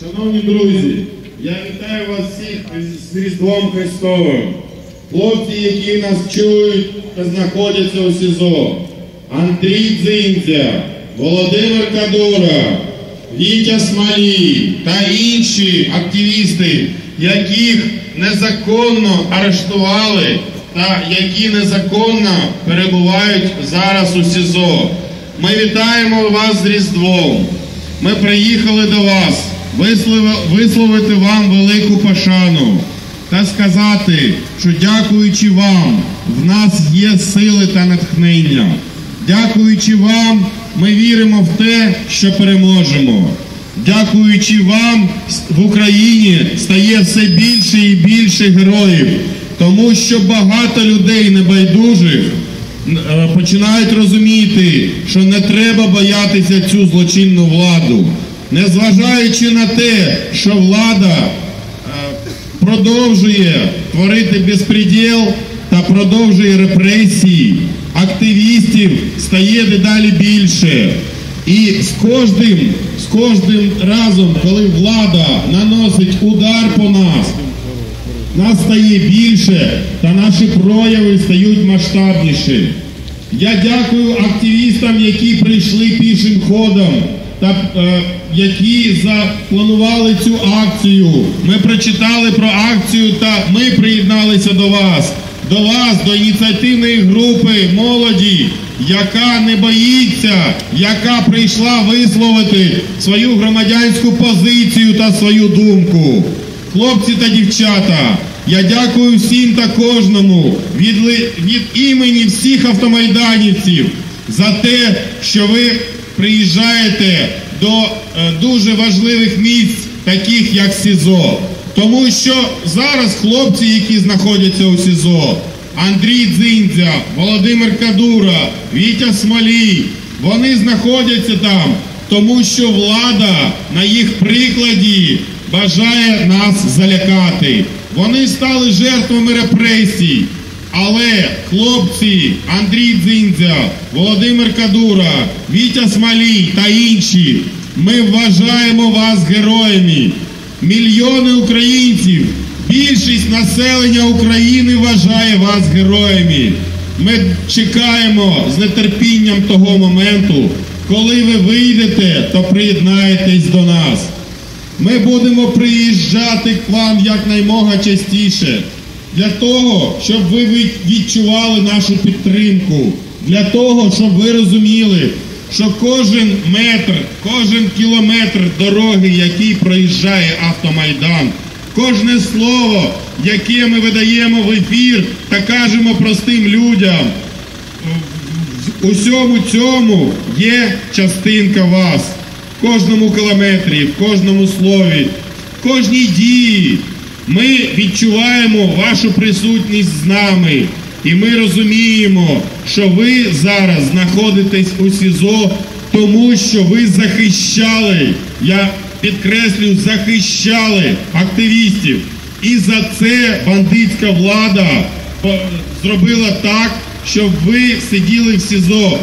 Шановні друзі, я вітаю вас всіх з Різдвом Христовим. Хлопці, які нас чують та знаходяться у СІЗО. Андрій Дзиндзя, Володимир Кадура, Вітя Смолій та інші активісти, яких незаконно арештували та які незаконно перебувають зараз у СІЗО. Ми вітаємо вас з Різдвом. Ми приїхали до вас висловити вам велику пошану та сказати, що дякуючи вам, в нас є сили та натхнення. Дякуючи вам, ми віримо в те, що переможемо. Дякуючи вам, в Україні стає все більше і більше героїв, тому що багато людей небайдужих е, починають розуміти, що не треба боятися цю злочинну владу, незважаючи на те, що влада е, продовжує творити безпреділ та продовжує репресії, активістів стає дедалі більше. І з кожним, з кожним разом, коли влада наносить удар по нас, нас стає більше та наші прояви стають масштабніші. Я дякую активістам, які прийшли пішим ходом та е, які запланували цю акцію. Ми прочитали про акцію та ми приєдналися до вас. До вас, до ініціативної групи молоді, яка не боїться, яка прийшла висловити свою громадянську позицію та свою думку. Хлопці та дівчата, я дякую всім та кожному від, від імені всіх автомайданівців за те, що ви приїжджаєте до е, дуже важливих місць, таких як СІЗО. Тому що зараз хлопці, які знаходяться у СІЗО, Андрій Дзиндзя, Володимир Кадура, Вітя Смолій, вони знаходяться там, тому що влада на їх прикладі бажає нас залякати. Вони стали жертвами репресій. Але хлопці Андрій Дзиндзя, Володимир Кадура, Вітя Смолій та інші, ми вважаємо вас героями. Мільйони українців, більшість населення України вважає вас героями. Ми чекаємо з нетерпінням того моменту, коли ви вийдете, то приєднаєтесь до нас. Ми будемо приїжджати к вам якнаймога частіше для того, щоб ви відчували нашу підтримку, для того, щоб ви розуміли, що кожен метр, кожен кілометр дороги, який проїжджає автомайдан, кожне слово, яке ми видаємо в ефір та кажемо простим людям, в усьому цьому є частинка вас. В кожному кілометрі, в кожному слові, в кожній дії ми відчуваємо вашу присутність з нами. І ми розуміємо, що ви зараз знаходитесь у СІЗО, тому що ви захищали, я підкреслюю, захищали активістів. І за це бандитська влада зробила так, щоб ви сиділи в СІЗО.